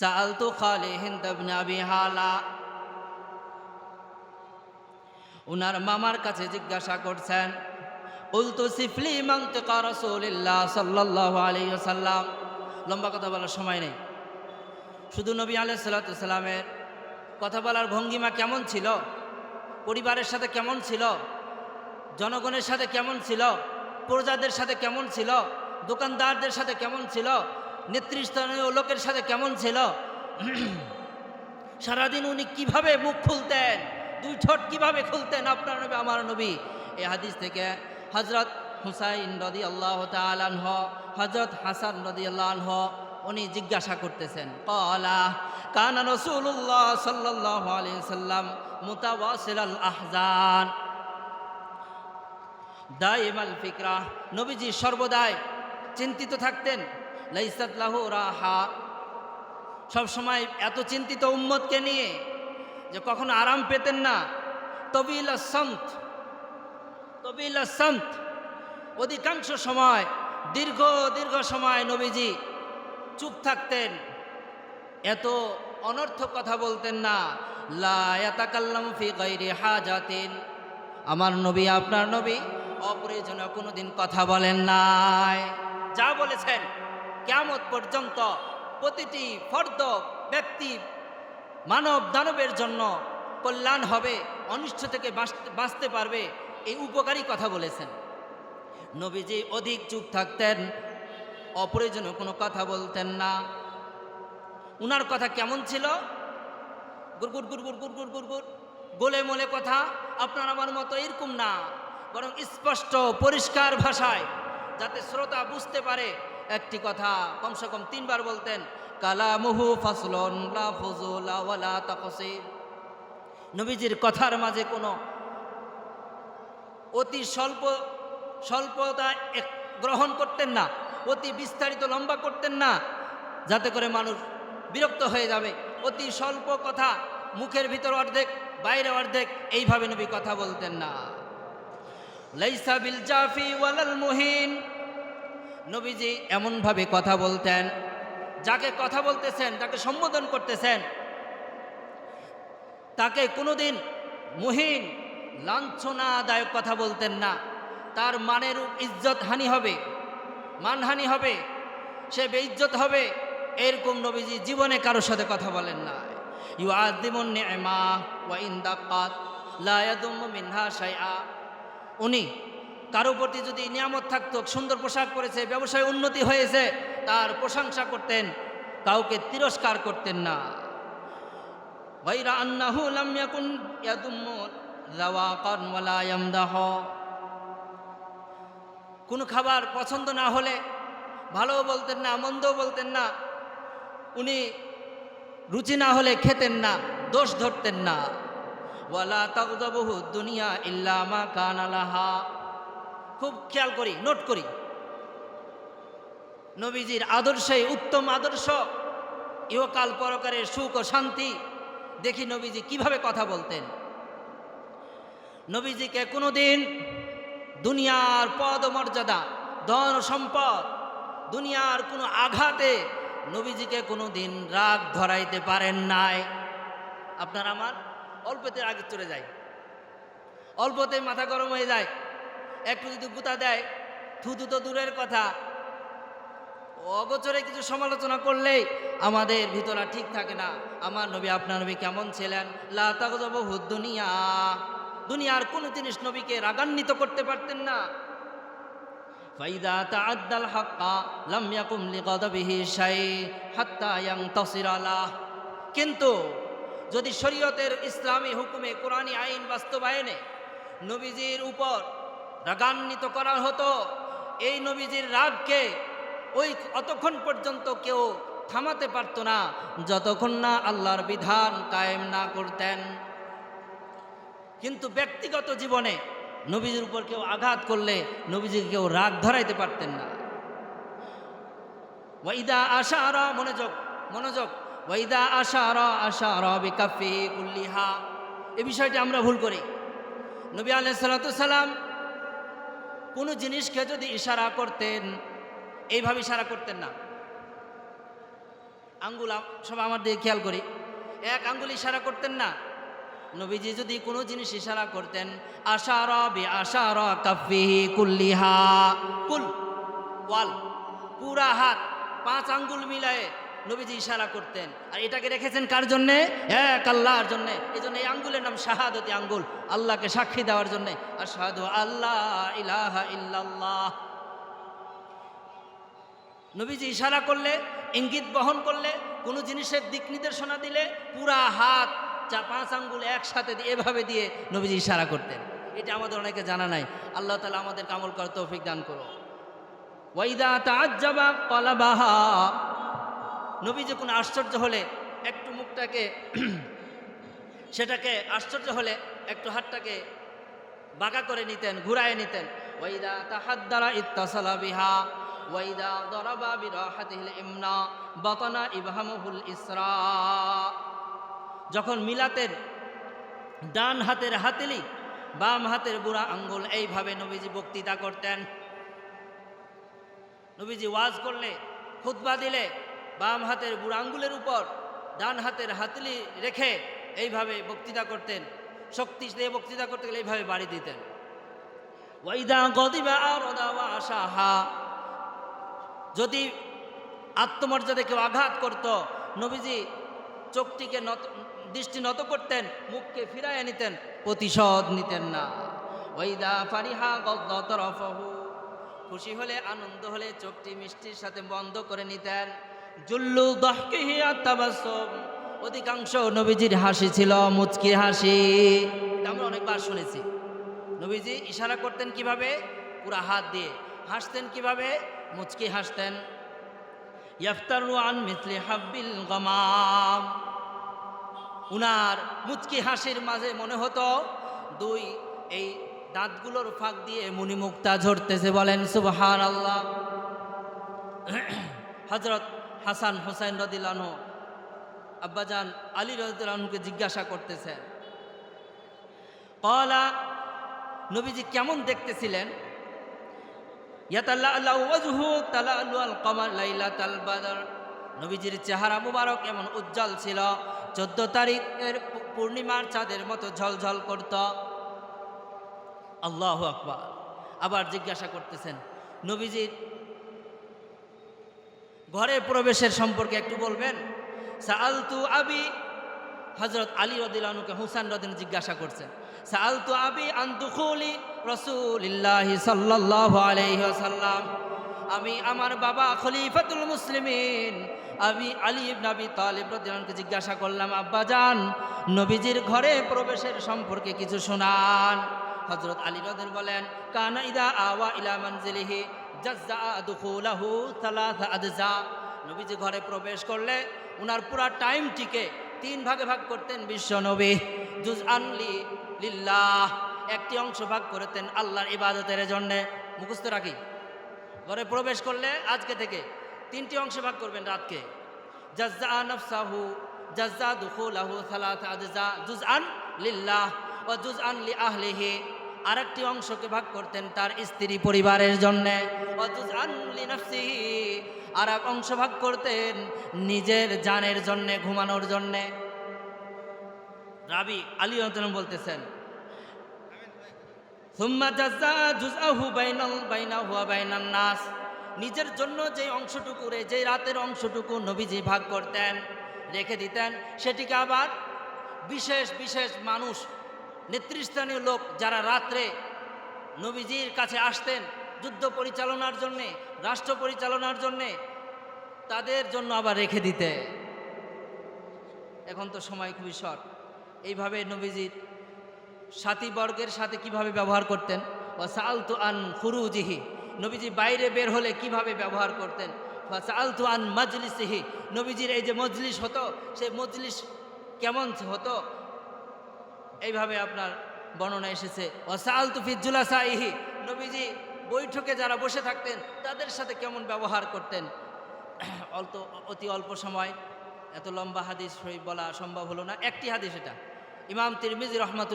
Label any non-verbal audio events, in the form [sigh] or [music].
সালতু খালি হিন্দ আবি হালা উনার মামার কাছে জিজ্ঞাসা করছেন, উলতু সিফলি মান্তিকা রাসূলিল্লাহ সাল্লাল্লাহু আলাইহি ওয়াসাল্লাম। লম্বা কথা বলার সময় নেই। শুধু নবী আলাইহিস সালাতু কথা বলার ভঙ্গিমা কেমন ছিল? পরিবারের সাথে কেমন ছিল? জনগণের সাথে কেমন ছিল? প্রজাদের সাথে কেমন ছিল? দোকানদারদের সাথে কেমন ছিল? নেতৃস্থানীয় লোকের সাথে কেমন ছিল? [clears throat] সারাদিন উনি কীভাবে মুখ খুলতেন? দুই ঠোঁট কীভাবে খুলতেন? আপনার নবী, আমার নবী। এই হাদিস থেকে হজরত হুসাইন রদি আল্লাহ তালানহ হজরত হাসান রদি আল্লাহ উনি জিজ্ঞাসা করতেছেন, কলা কানা রসুল্লাহ সাল্লাহ আলিয়া সাল্লাম মুতাওয়াসিল আল আহজান? দাইমাল ফিকরা। নবীজি সর্বদাই চিন্তিত থাকতেন। লাইসাত লাহু রাহা। সবসময় এত চিন্তিত উম্মতকে নিয়ে যে কখনো আরাম পেতেন না। তবিল সন্ত তবিল সন্ত অধিকাংশ সময়, দীর্ঘ দীর্ঘ সময় নবীজি চুপ থাকতেন। এত অনর্থক কথা বলতেন না। লায়াতাকাল্লাম ফি গাইরি হাজাতিন। আমার নবী, আপনার নবী অপ্রয়োজনীয় কোনোদিন কথা বলেন নাই। যা বলেছেন। কেমত পর্যন্ত প্রতিটি ফর্দ ব্যক্তি মানব দানবের জন্য কল্যাণ হবে, অনিষ্ট থেকে বাঁচতে- পারবে, এই উপকারী কথা বলেছেন। নবীজি অধিক চুপ থাকতেন, অপ্রয়োজনীয় কোনো কথা বলতেন না। উনার কথা কেমন ছিল? গুড়গুড় গুড়গুড় গুড়গুড় গুড়গুড়, গোলে মোলে কথা, আপনার আমার মতো এরকম না। বরং স্পষ্ট, পরিষ্কার ভাষায়, যাতে শ্রোতা বুঝতে পারে একটি কথা, কমসে কম তিনবার বলতেন, কালামুহু ফাসলন লা ফুজুলা ওয়ালা নবীজির কথার মাঝে কোনো অতি স্বল্প, স্বল্পতা গ্রহণ করতেন না, অতি বিস্তারিত লম্বা করতেন না, যাতে করে মানুষ বিরক্ত হয়ে যাবে। অতি স্বল্প কথা, মুখের ভিতর অর্ধেক, বাইরে অর্ধেক, এইভাবে নবী কথা বলতেন না। লাইসা বিল জাফি ওয়ালাল মুহিন নবীজি এমনভাবে কথা বলতেন, যাকে কথা বলতেছেন যাকে সম্বোধন করতেছেন। তাকে কোনোদিন মুহিন, লাঞ্ছনাদায়ক কথা বলতেন না। তার মানের ইজ্জত হানি হবে মানহানি হবে, সে বেইজ্জত হবে, এরকম নবীজি জীবনে কারোর সাথে কথা বলেন না ইউ আদিমন নেমা ওয়া লায়াদুম মিনহা উনি কারও প্রতি যদি নিয়ামত থাকতো, সুন্দর পোশাক পরেছে, ব্যবসায় উন্নতি হয়েছে, তার প্রশংসা করতেন, কাউকে তিরস্কার করতেন না। কোন আন্নাহু খাবার পছন্দ না হলে ভালো বলতেন না, মন্দও বলতেন না, উনি রুচি না হলে খেতেন না, দোষ ধরতেন না। ওয়ালা তকদবহু দুনিয়া ইল্লামা কানালাহা খুব খেয়াল করি নোট করি। নবীজির আদর্শে উত্তম আদর্শ, ইহকাল পরকারের সুখ ও শান্তি। দেখি নবীজি কীভাবে কথা বলতেন। নবীজিকে কোনোদিন দুনিয়ার পদ মর্যাদা, ধন সম্পদ, দুনিয়ার কোনো আঘাতে নবীজিকে কোনো দিন রাগ ধরাইতে পারেন নাই। আপনার আমার অল্পতে আগে চলে যায়। অল্পতে মাথা গরম হয়ে যায়। একটু যদি গুতা দেয় থুতু তো দূরের কথা। অগোচরে কিছু সমালোচনা করলেই আমাদের ভিতরা ঠিক থাকে না, আমার নবী, আপনার নবী কেমন ছিলেন? দুনিয়া। দুনিয়ার কোনো জিনিস নবীকে রাগান্বিত করতে পারতেন না। হাক্কা আলাহ কিন্তু যদি শরীয়তের ইসলামী হুকুমে কোরআনী আইন বাস্তবায়নে নবীজির উপর রাগান্বিত করা হতো। এই নবীজির রাগকে ওই অতক্ষণ পর্যন্ত কেউ থামাতে পারতো না, যতক্ষণ না আল্লাহর বিধান কায়েম না করতেন। কিন্তু ব্যক্তিগত জীবনে নবীজির উপর কেউ আঘাত করলে নবীজিকে কেউ রাগ ধরাইতে পারতেন না। ওয়াইদা আশারা মনোযোগ মনোযোগ। ওয়াইদা আশারা আশারা বিকাফি কুল্লিহা। এ বিষয়টি আমরা ভুল করি। নবী সালাম কোনো জিনিসকে যদি ইশারা করতেন, এইভাবে ইশারা করতেন না। আঙ্গুল সব আমার দিকে খেয়াল করি। এক আঙ্গুল ইশারা করতেন না। নবীজি যদি কোনো জিনিস ইশারা করতেন, আশার বি আশার কাফিহি কুল্লিহা। কুল, ওয়াল, পুরা হাত, পাঁচ আঙ্গুল মিলায়ে নবীজি ইশারা করতেন। আর এটাকে রেখেছেন কার জন্যে? এক আল্লাহর জন্যে। এই জন্য এই আঙ্গুলের নাম শাহাদতি আঙ্গুল। আল্লাহকে সাক্ষী দেওয়ার জন্যে। আশহাদু আল্লাহ ইলাহা ইল্লাল্লাহ। নবীজি ইশারা করলে, ইঙ্গিত বহন করলে, কোনো জিনিসের দিক নির্দেশনা দিলে, পুরা হাত, চা পাঁচ আঙ্গুল একসাথে এভাবে দিয়ে নবীজি ইশারা করতেন। এটা আমাদের অনেকে জানা নাই। আল্লাহ তালা আমাদের কামল করার তৌফিক দান করো ওয়াইদা তাজ্জাবা কলাবাহা নবীজি কোনো আশ্চর্য হলে, একটু মুখটাকে, [clears throat] সেটাকে আশ্চর্য হলে একটু হাতটাকে বাঁকা করে নিতেন, ঘুরায় নিতেন। ওয়াইদা তাহাদ্দারা ইত্তাসালা বিহা, ওয়াইদা দরাবা বিরাহাতিহিল ইমনা, বাতানা ইবহামুহুল ইসরা। যখন মিলাতের ডান হাতের হাতেলি, বাম হাতের বুড়া আঙ্গুল, এইভাবে নবীজি বক্তৃতা করতেন। নবীজি ওয়াজ করলে, খুতবা দিলে বাম হাতের বুড়া আঙ্গুলের উপর ডান হাতের হাতলি রেখে এইভাবে বক্তৃতা করতেন। শক্তি দিয়ে বক্তৃতা করতে গেলে এইভাবে বাড়ি দিতেন। যদি আত্মমর্যাদা কেউ আঘাত করত, নবীজি চোখটিকে নত, দৃষ্টি নত করতেন, মুখকে ফিরাইয়া নিতেন, প্রতিশোধ নিতেন না। ওইদা ফারিহা গদ্দতরফহু খুশি হলে, আনন্দ হলে চোখটি মিষ্টির সাথে বন্ধ করে নিতেন। জুল্লু দহকিহি আত্মাবাসম অধিকাংশ নবীজির হাসি ছিল মুচকি হাসি। আমরা অনেকবার শুনেছি। নবীজি ইশারা করতেন কীভাবে? পুরা হাত দিয়ে। হাসতেন কীভাবে? মুচকি হাসতেন। ইয়াফতারু আন মিথলি হাব্বিল গমাম। উনার মুচকি হাসির মাঝে মনে হতো, দুই এই দাঁতগুলোর ফাঁক দিয়ে মুনিমুক্তা ঝরতেছে বলেন সুবহান আল্লাহ [clears throat] হজরত হাসান হোসেন রদিলানো আব্বাজান আলী রদিলানুকে জিজ্ঞাসা করতেছেন। কলা নবীজি কেমন দেখতেছিলেন? নবীজির চেহারা মুবারক এমন উজ্জ্বল ছিল, চোদ্দ তারিখের পূর্ণিমার চাঁদের মতো ঝলঝল করত। আল্লাহ আকবার। আবার জিজ্ঞাসা করতেছেন, নবীজির ঘরে প্রবেশের সম্পর্কে একটু বলবেন? সাআলতু আবি হজরত আলী রদিলানুকে হুসান রদিন জিজ্ঞাসা করছেন। সাআলতু আবি আন দুখুলি রাসূলিল্লাহি সাল্লাল্লাহু আলাইহি ওয়াসাল্লাম। আমি আমার বাবা খলিফাতুল মুসলিমিন। আমি আলী আবি তালিব রাদিয়াল্লাহুকে জিজ্ঞাসা করলাম, আব্বা জান, নবীজির ঘরে প্রবেশের সম্পর্কে কিছু শোনান। হজরত আলী রাদিয়াল্লাহু বলেন, কানা ইদা আওয়া ইলা নবীজি ঘরে প্রবেশ করলে উনার পুরা টাইমটিকে তিন ভাগে ভাগ করতেন বিশ্ব নবী। জুজ আনলি লিল্লাহ, একটি অংশ ভাগ করতেন আল্লাহর ইবাদতের জন্যে। মুখস্থ রাখি। ঘরে প্রবেশ করলে আজকে থেকে তিনটি অংশে ভাগ করবেন রাতকে। জাজ্জা নফসাহু দুখুলাহু সালাত আদজা জুজ আন লিল্লাহ, ও জুজ আন লি আহলিহি। আরেকটি অংশকে ভাগ করতেন তার স্ত্রী পরিবারের জন্যে। আর এক অংশ ভাগ করতেন নিজের জানের জন্যে, ঘুমানোর জন্যে। রাবি আলী আন্তন বলতেছেন নিজের জন্য যে অংশটুকু রে যে রাতের অংশটুকু নবীজি ভাগ করতেন, রেখে দিতেন, সেটিকে আবার বিশেষ বিশেষ মানুষ নেতৃস্থানীয় লোক যারা রাত্রে নবীজির কাছে আসতেন যুদ্ধ পরিচালনার জন্যে, রাষ্ট্র পরিচালনার জন্যে, তাদের জন্য আবার রেখে দিতে। এখন তো সময় খুবই শর্ট। এইভাবে নবীজির সাথী বর্গের সাথে কীভাবে ব্যবহার করতেন? সালতু আন ফুরুজিহি নবীজি বাইরে বের হলে কীভাবে ব্যবহার করতেন? সালতু আন মজলিসিহি। নবীজির এই যে মজলিস হতো সেই মজলিস কেমন হতো? এইভাবে আপনার বর্ণনা এসেছে। ওসালতু সাহি নবীজি বৈঠকে যারা বসে থাকতেন, তাদের সাথে কেমন ব্যবহার করতেন? অল্প, অতি অল্প সময়, এত লম্বা হাদিস বলা সম্ভব হলো না। একটি হাদিস এটা। ইমাম তিরমিজি রহমাতুল